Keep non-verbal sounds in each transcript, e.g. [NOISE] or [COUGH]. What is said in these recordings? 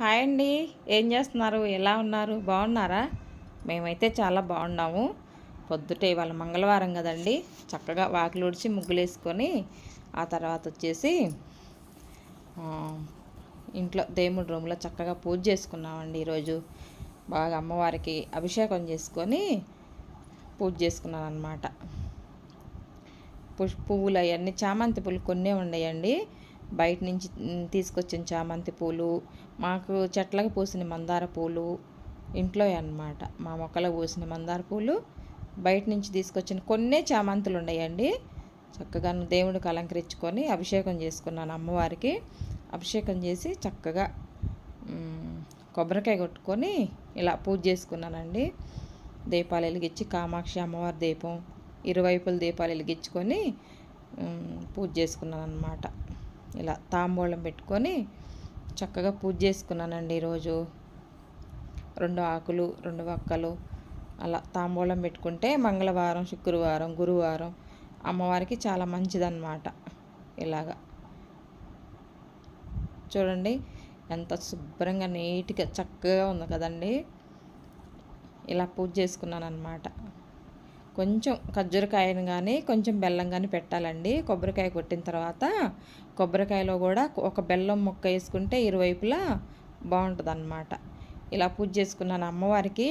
Hi అండి. ఏం చేస్తున్నారు? ఎలా ఉన్నారు? బాగున్నారా? మేమైతే చాలా బాగున్నాము. పొద్దుటే ఇవాళ మంగళవారం కదండి. చక్కగా వాకిలు ఉడిచి ముగ్గులు వేసుకొని ఆ తర్వాత వచ్చేసి ఇంట్లో దేవుడి రూమ్లో చక్కగా పూజ చేసుకున్నామండి ఈరోజు. బాగా అమ్మవారికి అభిషేకం చేసుకొని పూజ చేసుకున్నాను అనమాట పుష్ పువ్వులు అవన్నీ చామంతి పూలు కొన్నే ఉన్నాయండి బయట నుంచి తీసుకొచ్చిన చామంతి పూలు మాకు చెట్లకు పూసిన మందార పూలు ఇంట్లో అన్నమాట. మా మొక్కలకు పూసిన మందార పూలు బయట నుంచి తీసుకొచ్చిన కొన్నే చామంతులు ఉన్నాయండి. చక్కగా దేవుడికి అలంకరించుకొని అభిషేకం చేసుకున్నాను అమ్మవారికి. అభిషేకం చేసి చక్కగా కొబ్బరికాయ కొట్టుకొని ఇలా పూజ చేసుకున్నానండి. దీపాలు వెలిగించి కామాక్షి అమ్మవారి దీపం ఇరువైపుల దీపాలు వెలిగించుకొని పూజ చేసుకున్నాను అనమాట ఇలా తాంబూలం పెట్టుకొని చక్కగా పూజ చేసుకున్నానండి ఈరోజు. రెండు ఆకులు రెండు వక్కలు అలా తాంబూలం పెట్టుకుంటే మంగళవారం శుక్రవారం గురువారం అమ్మవారికి చాలా మంచిదన్నమాట. ఇలాగా. చూడండి ఎంత శుభ్రంగా నీట్గా చక్కగా ఉంది కదండి. ఇలా పూజ చేసుకున్నాను అనమాట కొంచెం ఖర్జూరకాయను కానీ కొంచెం బెల్లం కానీ పెట్టాలండి. కొబ్బరికాయ కొట్టిన తర్వాత కొబ్బరికాయలో కూడా ఒక బెల్లం ముక్క వేసుకుంటే ఇరువైపులా బాగుంటుంది అన్నమాట ఇలా పూజ చేసుకున్నాను అమ్మవారికి.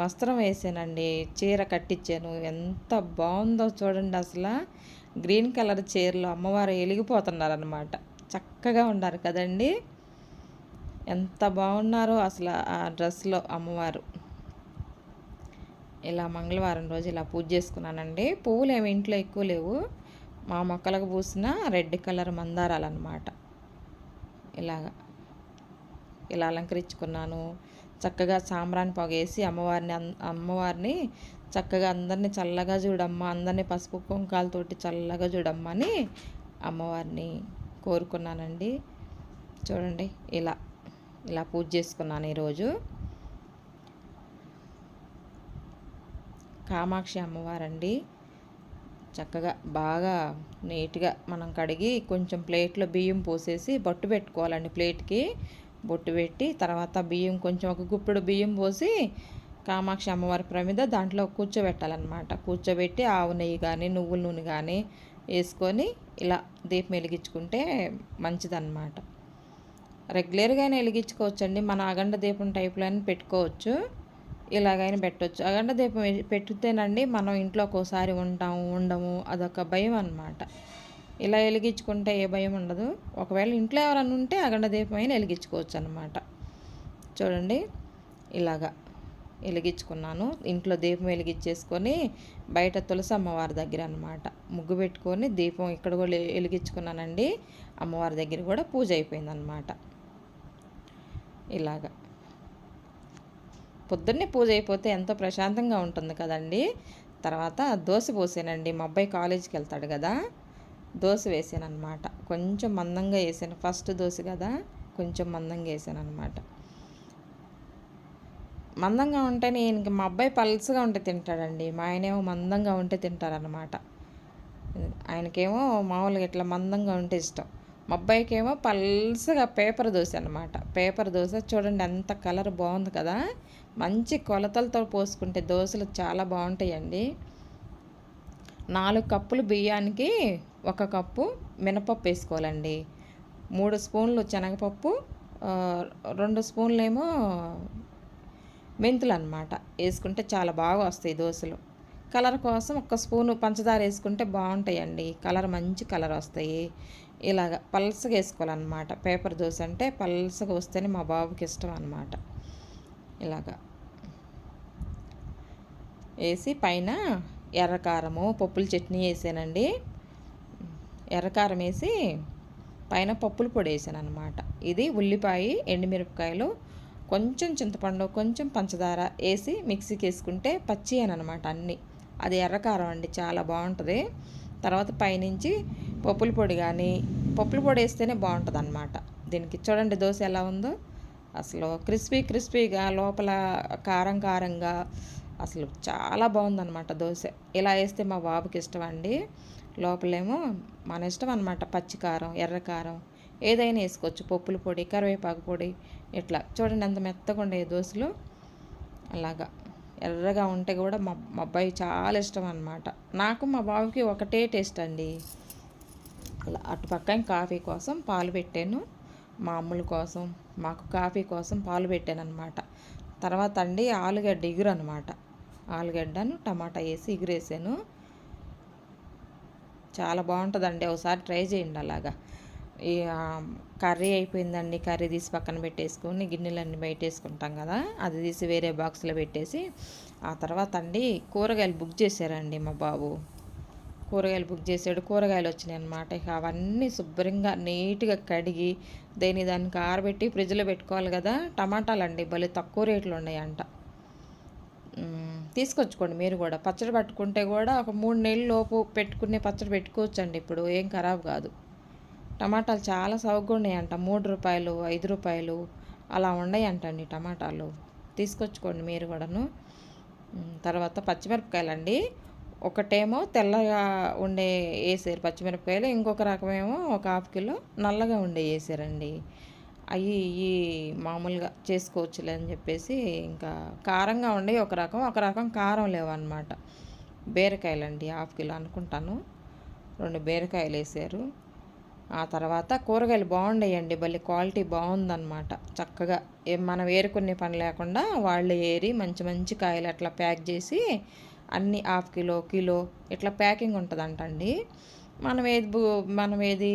వస్త్రం వేసానండి. చీర కట్టించాను ఎంత బాగుందో చూడండి అసలు. గ్రీన్ కలర్ చీరలో అమ్మవారు వెలిగిపోతున్నారనమాట చక్కగా ఉన్నారు కదండి. ఎంత బాగున్నారో అసలు ఆ డ్రెస్లో అమ్మవారు. ఇలా మంగళవారం రోజు ఇలా పూజ చేసుకున్నానండి. పువ్వులు ఏమి ఇంట్లో ఎక్కువ లేవు. మా మొక్కలకు పూసిన రెడ్ కలర్ మందారాలు అనమాట ఇలాగా. ఇలా అలంకరించుకున్నాను. చక్కగా సాంబ్రాన్ని పొగేసి అమ్మవారిని అమ్మవారిని చక్కగా అందరినీ చల్లగా చూడమ్మా అందరినీ పసుపు కుంకాలతోటి చల్లగా చూడమ్మా అని అమ్మవారిని కోరుకున్నానండి. చూడండి ఇలా ఇలా పూజ చేసుకున్నాను ఈరోజు. కామాక్షి అమ్మవారండి. చక్కగా బాగా నీట్గా మనం కడిగి కొంచెం ప్లేట్లో బియ్యం పోసేసి బొట్టు పెట్టుకోవాలండి ప్లేట్కి. బొట్టు పెట్టి తర్వాత బియ్యం కొంచెం ఒక గుప్పెడు బియ్యం పోసి కామాక్షి అమ్మవారి ప్రమిద దాంట్లో కూర్చోబెట్టాలన్నమాట. కూర్చోబెట్టి ఆవు నెయ్యి కానీ నువ్వుల నూనె కానీ వేసుకొని ఇలా దీపం వెలిగించుకుంటే మంచిదన్నమాట. రెగ్యులర్గా వెలిగించుకోవచ్చండి. మన అగండ దీపం టైప్లో అని పెట్టుకోవచ్చు. ఇలాగైనా పెట్టవచ్చు అగండ దీపం పెట్టితేనండి మనం ఇంట్లో ఒక్కోసారి ఉంటాము ఉండము అదొక భయం అన్నమాట. ఇలా వెలిగించుకుంటే ఏ భయం ఉండదు. ఒకవేళ ఇంట్లో ఎవరైనా ఉంటే అగండ దీపం అయినా వెలిగించుకోవచ్చు అనమాట చూడండి ఇలాగా వెలిగించుకున్నాను. ఇంట్లో దీపం వెలిగించేసుకొని బయట తులసి అమ్మవారి దగ్గర అనమాట ముగ్గు పెట్టుకొని దీపం ఇక్కడ కూడా వెలిగించుకున్నానండి. అమ్మవారి దగ్గర కూడా పూజ అయిపోయిందనమాట ఇలాగా. పొద్దున్నే పూజ అయిపోతే ఎంతో ప్రశాంతంగా ఉంటుంది కదండి. తర్వాత దోశ పోసానండి. మా అబ్బాయి కాలేజీకి వెళ్తాడు కదా. దోశ వేసాను అనమాట కొంచెం మందంగా వేసాను. ఫస్ట్ దోశ కదా కొంచెం మందంగా వేసాను అనమాట మందంగా ఉంటేనే ఈయనకి మా అబ్బాయి పల్సగా ఉంటే తింటాడండి. మా ఆయనేమో మందంగా ఉంటే తింటారనమాట ఆయనకేమో మామూలుగా ఇట్లా మందంగా ఉంటే ఇష్టం. మా అబ్బాయికేమో పల్సగా పేపర్ దోశ అనమాట పేపర్ దోశ చూడండి ఎంత కలర్ బాగుంది కదా. మంచి కొలతలతో పోసుకుంటే దోశలు చాలా బాగుంటాయండి. నాలుగు కప్పులు బియ్యానికి ఒక కప్పు మినపప్పు వేసుకోవాలండి. మూడు స్పూన్లు శనగపప్పు రెండు స్పూన్లు ఏమో మెంతులు అనమాట వేసుకుంటే చాలా బాగా వస్తాయి దోశలు. కలర్ కోసం ఒక స్పూను పంచదార వేసుకుంటే బాగుంటాయండి. కలర్ మంచి కలర్ వస్తాయి. ఇలాగ పల్సగా వేసుకోవాలన్నమాట. పేపర్ దోశ అంటే పల్సగా వస్తేనే మా బాబుకి ఇష్టం అనమాట ఇలాగా వేసి పైన ఎర్రకారము పప్పుల చట్నీ వేసానండి. ఎర్రకారం వేసి పైన పప్పుల పొడి వేసాను అనమాట ఇది ఉల్లిపాయ ఎండుమిరపకాయలు కొంచెం చింతపండు కొంచెం పంచదార వేసి మిక్సీకి వేసుకుంటే పచ్చి అని అనమాట అన్నీ. అది ఎర్రకారం అండి చాలా బాగుంటుంది. తర్వాత పైనుంచి పప్పుల పొడి కానీ పప్పుల పొడి వేస్తేనే బాగుంటుంది అనమాట దీనికి చూడండి దోశ ఎలా ఉందో. అసలు క్రిస్పీ క్రిస్పీగా లోపల కారం కారంగా అసలు చాలా బాగుందన్నమాట దోశ. ఇలా వేస్తే మా బాబుకి ఇష్టం అండి. లోపలేమో మన ఇష్టం అనమాట పచ్చికారం ఎర్రకారం ఏదైనా వేసుకోవచ్చు పప్పుల పొడి కరివేపాకు పొడి ఇట్లా. చూడండి అంత మెత్తగా ఉండే దోశలు. అలాగా. ఎర్రగా ఉంటే కూడా మా మా అబ్బాయి చాలా ఇష్టం అనమాట నాకు మా బాబుకి ఒకటే టేస్ట్ అండి. అలా అటు పక్కన కాఫీ కోసం పాలు పెట్టాను. మా అమ్ముల కోసం మాకు కాఫీ కోసం పాలు పెట్టాను అనమాట తర్వాత అండి ఆలుగడ్డ ఇగురు అనమాట ఆలుగడ్డను టమాటా వేసి ఇగురేసాను చాలా బాగుంటుందండి. ఒకసారి ట్రై చేయండి అలాగా. కర్రీ అయిపోయిందండి కర్రీ తీసి పక్కన పెట్టేసుకొని గిన్నెలన్నీ బయట వేసుకుంటాం కదా అది తీసి వేరే బాక్స్లో పెట్టేసి ఆ తర్వాత అండి కూరగాయలు బుక్ చేశారండి మా బాబు. కూరగాయలు బుక్ చేసాడు కూరగాయలు వచ్చినాయి అనమాట ఇక అవన్నీ శుభ్రంగా నీట్గా కడిగి దేని దానికి ఆరబెట్టి ఫ్రిడ్జ్లో పెట్టుకోవాలి కదా టమాటాలు అండి భలే తక్కువ రేట్లు ఉన్నాయంట. తీసుకొచ్చుకోండి మీరు కూడా. పచ్చడి పట్టుకుంటే కూడా ఒక మూడు నెలల లోపు పెట్టుకునే పచ్చడి పెట్టుకోవచ్చండి ఇప్పుడు ఏం ఖరాబ్ కాదు. టమాటాలు చాలా సౌగ్గా ఉన్నాయంట. మూడు రూపాయలు ఐదు రూపాయలు అలా ఉన్నాయంటండి టమాటాలు. తీసుకొచ్చుకోండి మీరు కూడాను. తర్వాత పచ్చిమిరపకాయలండి. ఒకటేమో తెల్లగా ఉండే వేసారు పచ్చిమిరపకాయలు ఇంకొక రకమేమో ఒక హాఫ్ కిలో నల్లగా ఉండే వేసారండి. అవి ఈ మామూలుగా చేసుకోవచ్చులే అని చెప్పేసి ఇంకా కారంగా ఉండే ఒక రకం ఒక రకం కారం లేవన్నమాట. బీరకాయలండి హాఫ్ కిలో అనుకుంటాను. రెండు బీరకాయలు వేసారు. ఆ తర్వాత కూరగాయలు బాగుండేయండి భలే క్వాలిటీ బాగుందన్నమాట. చక్కగా మనం ఏరుకునే పని లేకుండా వాళ్ళు ఏరి మంచి మంచి కాయలు అట్లా ప్యాక్ చేసి అన్ని హాఫ్ కిలో కిలో ఇట్లా ప్యాకింగ్ ఉంటుందంటండి. మనం ఏది బు మనం ఏది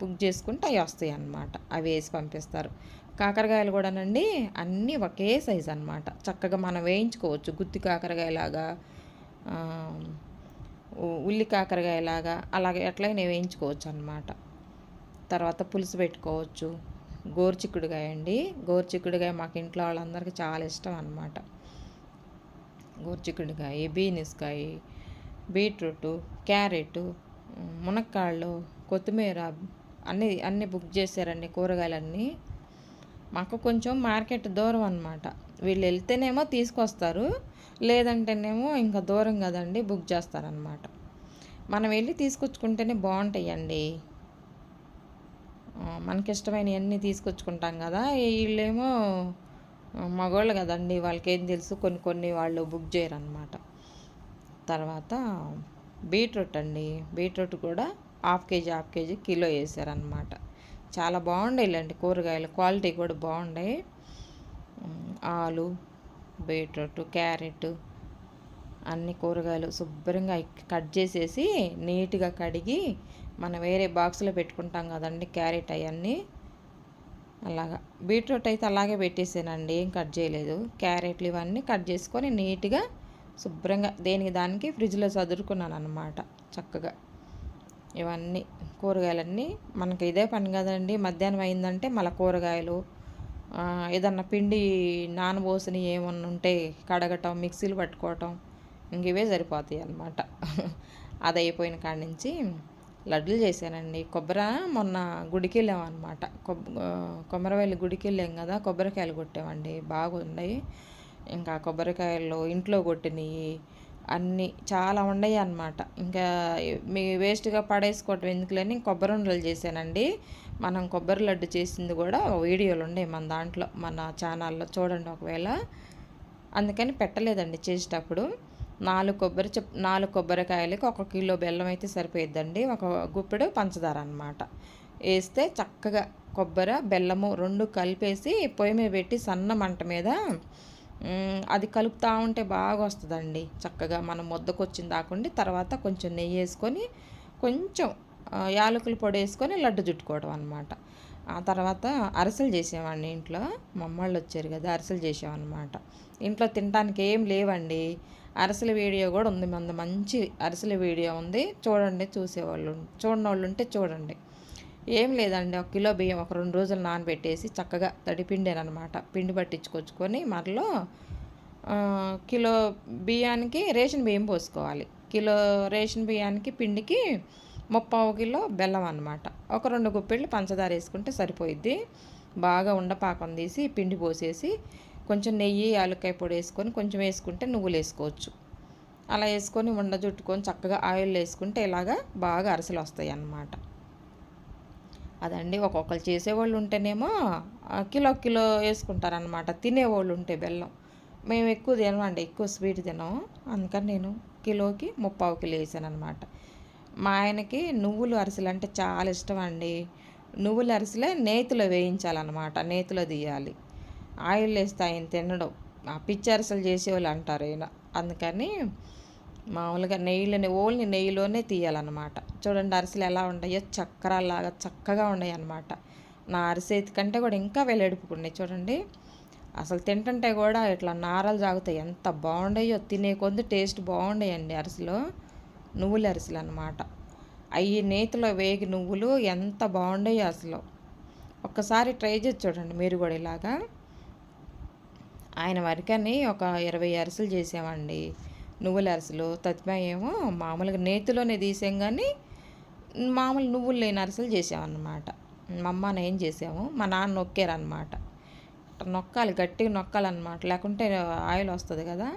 బుక్ చేసుకుంటే అవి వస్తాయి అన్నమాట అవి వేసి పంపిస్తారు. కాకరకాయలు కూడానండి అన్నీ ఒకే సైజు అనమాట చక్కగా మనం వేయించుకోవచ్చు. గుత్తి కాకరకాయలాగా ఉల్లి కాకరకాయలాగా అలాగే ఎట్లయినా వేయించుకోవచ్చు అనమాట తర్వాత పులుసు పెట్టుకోవచ్చు. గోరుచిక్కుడుగాయ అండి గోరుచిక్కుడుగాయ మాకు ఇంట్లో వాళ్ళందరికీ చాలా ఇష్టం అనమాట గోరుచిక్కుడుకాయ బీనిస్కాయ బీట్రూటు క్యారెట్ మునక్కాళ్ళు కొత్తిమీర అన్నీ అన్నీ బుక్ చేశారండి కూరగాయలన్నీ. మాకు కొంచెం మార్కెట్ దూరం అనమాట వీళ్ళు వెళ్తేనేమో తీసుకొస్తారు. లేదంటేనేమో ఇంకా దూరం కదండి బుక్ చేస్తారనమాట మనం వెళ్ళి తీసుకొచ్చుకుంటేనే బాగుంటాయండి. మనకి ఇష్టమైనవన్నీ తీసుకొచ్చుకుంటాం కదా. వీళ్ళేమో మగవాళ్ళు కదండి వాళ్ళకి ఏం తెలుసు కొన్ని కొన్ని వాళ్ళు బుక్ చేయరనమాట తర్వాత బీట్రూట్ అండి. బీట్రూట్ కూడా half KG half KG kilo వేసారనమాట చాలా బాగుండేలండి కూరగాయలు క్వాలిటీ కూడా బాగుండే. ఆలు బీట్రూట్ క్యారెట్ అన్ని కూరగాయలు శుభ్రంగా కట్ చేసేసి నీట్గా కడిగి మనం వేరే బాక్స్లో పెట్టుకుంటాం కదండి క్యారెట్ అవన్నీ. అలాగా. బీట్రూట్ అయితే అలాగే పెట్టేసానండి ఏం కట్ చేయలేదు. క్యారెట్లు ఇవన్నీ కట్ చేసుకొని నీట్గా శుభ్రంగా దేనికి దానికి ఫ్రిడ్జ్లో చదురుకున్నాను అనమాట చక్కగా. ఇవన్నీ కూరగాయలన్నీ మనకి ఇదే పని కదండి. మధ్యాహ్నం అయిందంటే మళ్ళీ కూరగాయలు ఏదన్నా పిండి నానబోసినవి ఏమన్నా ఉంటే కడగటం మిక్సీలు పట్టుకోవటం ఇంక ఇవే సరిపోతాయి అన్నమాట. [LAUGHS] అది అయిపోయిన కాడి నుంచి లడ్లు చేశానండి. కొబ్బరి మొన్న గుడికి వెళ్ళాం అనమాట కొబ్బ కొమ్మరవెల్లి గుడికి వెళ్ళాం కదా కొబ్బరికాయలు కొట్టామండి. బాగున్నాయి. ఇంకా కొబ్బరికాయలు ఇంట్లో కొట్టినవి అన్నీ చాలా ఉన్నాయి అనమాట ఇంకా మీ వేస్ట్గా పడేసుకోవటం ఎందుకులేని కొబ్బరి ఉండలు చేశానండి. మనం కొబ్బరి లడ్డు చేసింది కూడా వీడియోలు ఉన్నాయి మన దాంట్లో మన ఛానల్లో చూడండి ఒకవేళ. అందుకని పెట్టలేదండి చేసేటప్పుడు. నాలుగు కొబ్బరి చెప్ నాలుగు కొబ్బరికాయలకి ఒక కిలో బెల్లం అయితే సరిపోయిద్దండి. ఒక గుప్పెడు పంచదార అనమాట వేస్తే చక్కగా కొబ్బరి బెల్లము రెండు కలిపేసి పొయ్యి మీద పెట్టి సన్న మంట మీద అది కలుపుతూ ఉంటే బాగా వస్తుందండి. చక్కగా మనం ముద్దకొచ్చిన దాకుండి తర్వాత కొంచెం నెయ్యి వేసుకొని కొంచెం యాలకుల పొడి వేసుకొని లడ్డు చుట్టుకోవడం అనమాట ఆ తర్వాత అరసలు చేసేవాడిని ఇంట్లో. మమ్మళ్ళు వచ్చారు కదా అరసలు చేసామన్నమాట ఇంట్లో తినడానికి ఏం లేవండి. అరసల వీడియో కూడా ఉంది. మంద మంచి అరసల వీడియో ఉంది. చూడండి చూసేవాళ్ళు చూడని వాళ్ళు ఉంటే చూడండి. ఏం లేదండి ఒక కిలో బియ్యం ఒక రెండు రోజులు నానబెట్టేసి చక్కగా తడిపిండేనమాట. పిండి పట్టించుకొచ్చుకొని మరలో కిలో బియ్యానికి రేషన్ బియ్యం పోసుకోవాలి. కిలో రేషన్ బియ్యానికి పిండికి ముప్పావు కిలో బెల్లం అనమాట ఒక రెండు గుప్పెళ్ళు పంచదార వేసుకుంటే సరిపోయిద్ది. బాగా ఉండపాకం తీసి పిండి పోసేసి కొంచెం నెయ్యి యాలక్కాయ పొడి వేసుకొని కొంచెం వేసుకుంటే నువ్వులు వేసుకోవచ్చు. అలా వేసుకొని ఉండ చుట్టుకొని చక్కగా ఆయిల్ వేసుకుంటే ఇలాగా బాగా అరసలు వస్తాయి అన్నమాట. అదండి ఒక్కొక్కరు చేసేవాళ్ళు ఉంటేనేమో కిలో కిలో వేసుకుంటారనమాట తినేవాళ్ళు ఉంటే బెల్లం. మేము ఎక్కువ తినమండి ఎక్కువ స్వీట్ తినం అందుకని నేను కిలోకి ముప్పావు కిలో వేసాను అనమాట మా ఆయనకి నువ్వులు అరిసెలు అంటే చాలా ఇష్టం అండి. నువ్వుల అరిసెలే నేతిలో వేయించాలన్నమాట నేతిలో తీయాలి. ఆయిల్ వేస్తే ఆయన తినడం. ఆ పిచ్చి అరిసెలు చేసేవాళ్ళు అంటారు ఈయన. అందుకని మామూలుగా నెయ్యిలోనే ఓన్లీ నెయ్యిలోనే తీయాలన్నమాట. చూడండి అరిసెలు ఎలా ఉన్నాయో చక్రాలాగా చక్కగా ఉన్నాయి అన్నమాట నా అరిసేతి కంటే కూడా ఇంకా వెల్లడిపుకున్నాయి చూడండి. అసలు తింటుంటే కూడా ఇట్లా నారలు జాగుతాయి. ఎంత బాగుండయో తినే కొద్ది టేస్ట్ బాగుండేయండి అరిసెలు. నువ్వుల అరిసెలు అన్నమాట. అవి నేతిలో వేగి నువ్వులు ఎంత బాగుండాయో అసలు. ఒక్కసారి ట్రై చేసి చూడండి మీరు కూడా ఇలాగా. ఆయన వరికని ఒక ఇరవై అరిసెలు చేసామండి నువ్వుల అరిసెలు తత్మా ఏమో మామూలుగా నేతిలోనే తీసాం కానీ మామూలు నువ్వులు లేని అరిసెలు చేసామన్నమాట మా అమ్మ నేను చేసాము మా నాన్న నొక్కారనమాట నొక్కాలి గట్టిగా నొక్కాలన్నమాట. లేకుంటే ఆయిల్ వస్తుంది కదా.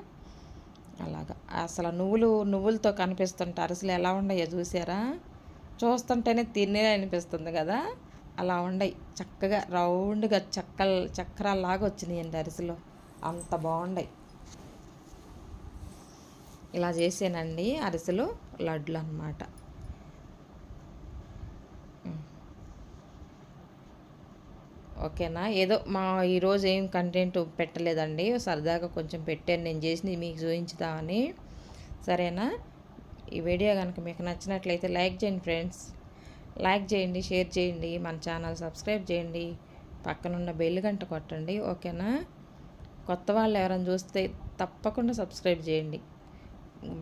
అలాగా. అసలు నువ్వులు నువ్వులతో కనిపిస్తుంటే అరిసెలు ఎలా ఉన్నాయో చూసారా? చూస్తుంటేనే తినే అనిపిస్తుంది కదా. అలా ఉండయి. చక్కగా రౌండ్గా చక్కల చక్రాల్లాగా వచ్చినాయండి అరిసెలు. అంత బాగుండాయి. ఇలా చేసానండి అరిసెలు లడ్లు అన్నమాట ఓకేనా? ఏదో మా ఈరోజు ఏం కంటెంట్ పెట్టలేదండి. సరదాగా కొంచెం పెట్టాను. నేను చేసింది మీకు చూపించుదామని సరేనా? ఈ వీడియో కనుక మీకు నచ్చినట్లయితే లైక్ చేయండి ఫ్రెండ్స్. లైక్ చేయండి షేర్ చేయండి. మన ఛానల్ సబ్స్క్రైబ్ చేయండి. పక్కనున్న బెల్ గంట కొట్టండి. ఓకేనా? కొత్త వాళ్ళు ఎవరైనా చూస్తే తప్పకుండా సబ్స్క్రైబ్ చేయండి.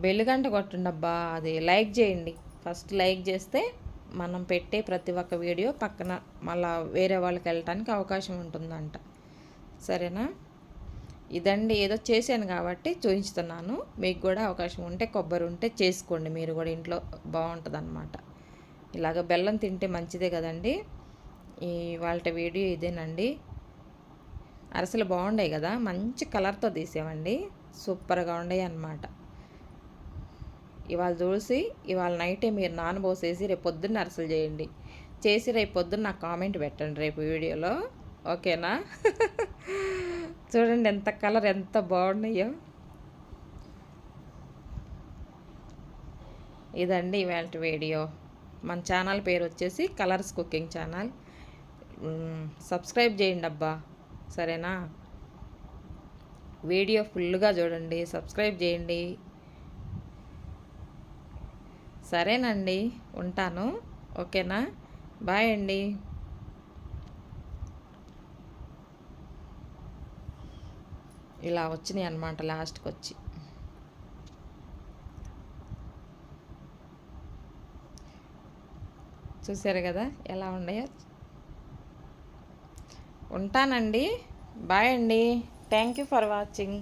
బెల్ గంట కొట్టండి అబ్బా అది లైక్ చేయండి. ఫస్ట్ లైక్ చేస్తే మనం పెట్టే ప్రతి ఒక్క వీడియో పక్కన మళ్ళా వేరే వాళ్ళకి వెళ్ళటానికి అవకాశం ఉంటుందంట. సరేనా? ఇదండి ఏదో చేశాను కాబట్టి చూపించుతున్నాను మీకు కూడా అవకాశం ఉంటే కొబ్బరి ఉంటే చేసుకోండి. మీరు కూడా ఇంట్లో బాగుంటుంది అనమాట ఇలాగ బెల్లం తింటే మంచిదే కదండి. ఈ వాళ్ళ వీడియో ఇదేనండి. అరసలు బాగుండాయి కదా మంచి కలర్తో తీసామండి సూపర్గా ఉన్నాయి అన్నమాట. ఇవాళ చూసి ఇవాళ నైటే మీరు నానబోసేసి రేపు పొద్దున్న అరసలు చేయండి. చేసి రేపు పొద్దున్న నాకు కామెంట్ పెట్టండి రేపు వీడియోలో. ఓకేనా? చూడండి ఎంత కలర్ ఎంత బాగున్నాయో. ఇదండి ఇవాళ వీడియో. మన ఛానల్ పేరు వచ్చేసి కలర్స్ కుకింగ్ ఛానల్. సబ్స్క్రైబ్ చేయండి అబ్బా. సరేనా? వీడియో ఫుల్గా చూడండి సబ్స్క్రైబ్ చేయండి. సరేనండి ఉంటాను. ఓకేనా? బాయ్ అండి. ఇలా వచ్చినాయి అన్నమాట లాస్ట్కి వచ్చి చూసారు కదా ఎలా ఉన్నాయో? ఉంటానండి. బాయ్ అండి. Thank you for watching